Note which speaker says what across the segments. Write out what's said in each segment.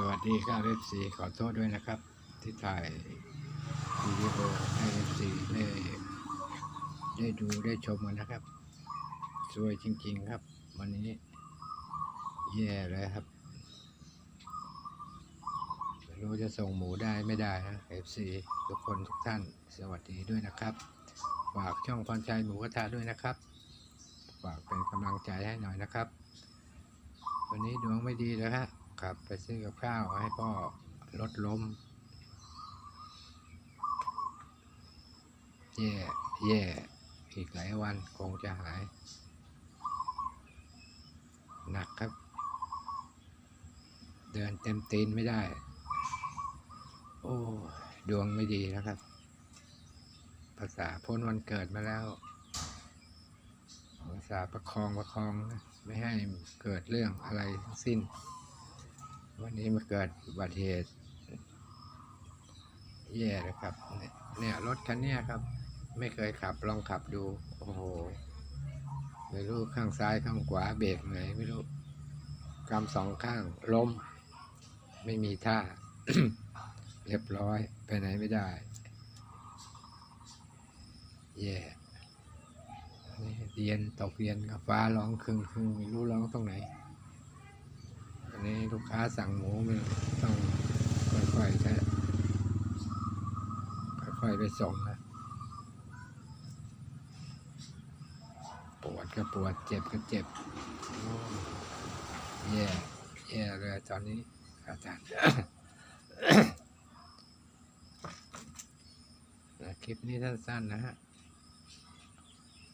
Speaker 1: สวัสดีครับเอฟซีขอโทษด้วยนะครับ ที่ถ่ายวิดีโอให้เอฟซีได้ได้ดูได้ชมกันนะครับ สวยจริง ๆครับ วันนี้แย่เลยครับไม่รู้จะส่งหมูได้ไม่ได้นะเอฟซีทุกคนทุกท่านสวัสดีด้วยนะครับ ฝากช่องพรชัยหมูกระทะด้วยนะครับ ฝากเป็นกำลังใจให้หน่อยนะครับ วันนี้ดวงไม่ดีเลยฮะ ขับ ไปซื้อกับข้าวให้พ่อรถล้มแย่แย่อีกหลายวันคงจะหาย หนักครับ เดินเต็มตีนไม่ได้ โอ้ ดวงไม่ดีนะครับ ภาษาพ้นวันเกิดมาแล้วภาษาประคองประคองนะไม่ให้เกิดเรื่องอะไรทั้งสิ้น วันนี้มาเกิดอุบัติเหตุแย่เลยครับ เนี่ยรถคันนี้ครับ ไม่เคยขับลองขับดู โอ้โห ไม่รู้ข้างซ้ายข้างขวาเบรกไหนไม่รู้กำสองข้างล้ม ไม่มีท่า เรียบร้อยไปไหนไม่ได้ แย่นี่เรียนตกเรียนกับฟ้าร้องครึ่งครึ่งไม่รู้ร้องตรงไหน อันนี้ลูกค้าสั่งหมูมันต้องค่อยๆใช่ค่อยๆไปส่งนะปวดก็ปวดเจ็บก็เจ็บแย่แย่เลยตอนนี้อาจารย์คลิปนี้สั้นๆนะฮะ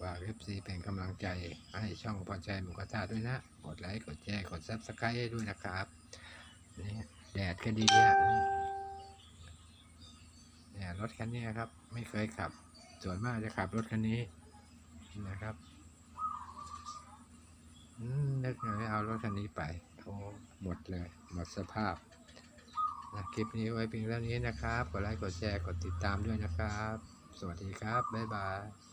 Speaker 1: ฝากเอฟซีเป็นกำลังใจให้ช่องพอใจหมูกระทะด้วยนะ กดไลค์ กดแชร์ กดซับสไครต์ด้วยนะครับนี่แดดก็ดีอะนี่เนี่ยรถคันนี้ครับ ไม่เคยขับ ส่วนมากจะขับรถคันนี้นะครับนึกเลยเอารถคันนี้ไปโอ้หมดเลย หมดสภาพนะคลิปนี้ไว้เพียงเท่านี้นะครับ กดไลค์ กดแชร์ กดติดตามด้วยนะครับ สวัสดีครับ บ๊ายบาย